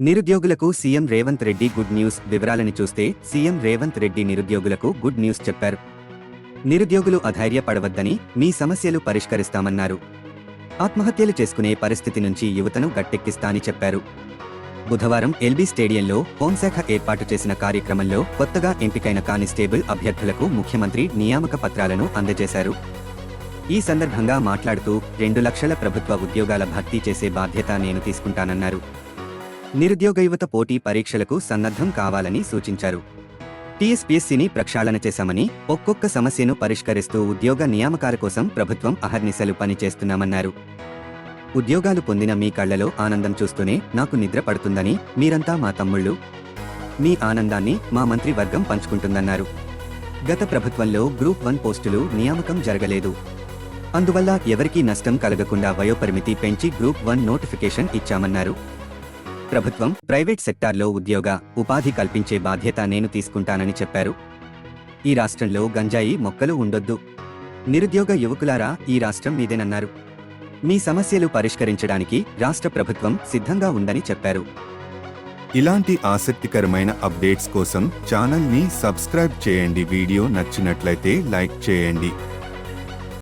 నిరుద్యోగులకు CM Revanth Reddy good news వివరాలని చూస్తే సీఎం రేవంత్ రెడ్డి నిరుద్యోగులకు గుడ్ న్యూస్ చెప్పారు. నిరుద్యోగులు అధైర్యపడవద్దని మీ సమస్యలు పరిష్కరిస్తామన్నారు. ఆత్మహత్యలు చేసుకునే పరిస్థితి నుంచి యువతను గట్టెక్కిస్తాని చెప్పారు. బుధవారం ఎల్బీ స్టేడియంలో హోంశాఖ ఏర్పాటు చేసిన కార్యక్రమంలో కొత్తగా ఎంపికైన కానిస్టేబుల్ అభ్యర్థులకు ముఖ్యమంత్రి నియామక పత్రాలను అందజేశారు. ఈ సందర్భంగా మాట్లాడుతూ రెండు లక్షల ప్రభుత్వ ఉద్యోగాల భర్తీ చేసే బాధ్యత నేను తీసుకుంటానన్నారు. నిరుద్యోగ యువత పోటీ పరీక్షలకు సన్నద్ధం కావాలని సూచించారు. టీఎస్పీఎస్సీని ప్రక్షాళన చేశామని ఒక్కొక్క సమస్యను పరిష్కరిస్తూ ఉద్యోగ నియామకాల కోసం ప్రభుత్వం అహర్నిశలు పనిచేస్తున్నామన్నారు. ఉద్యోగాలు పొందిన మీ కళ్ళలో ఆనందం చూస్తూనే నాకు నిద్ర పడుతుందని మీరంతా మా తమ్ముళ్ళు మీ ఆనందాన్ని మా మంత్రివర్గం పంచుకుంటుందన్నారు. గత ప్రభుత్వంలో గ్రూప్ వన్ పోస్టులు నియామకం జరగలేదు. అందువల్ల ఎవరికీ నష్టం కలగకుండా వయోపరిమితి పెంచి గ్రూప్ వన్ నోటిఫికేషన్ ఇచ్చామన్నారు. ప్రభుత్వం ప్రైవేట్ సెక్టార్లో ఉద్యోగ ఉపాధి కల్పించే బాధ్యత నేను తీసుకుంటానని చెప్పారు. ఈ రాష్ట్రంలో గంజాయి మొక్కలు ఉండొద్దు. నిరుద్యోగ యువకులారా ఈ రాష్ట్రం మీదేనన్నారు. మీ సమస్యలు పరిష్కరించడానికి రాష్ట్ర ప్రభుత్వం సిద్ధంగా ఉందని చెప్పారు. ఇలాంటి ఆసక్తికరమైన అప్డేట్స్ కోసం ఛానల్ని సబ్స్క్రైబ్ చేయండి. వీడియో నచ్చినట్లయితే లైక్ చేయండి.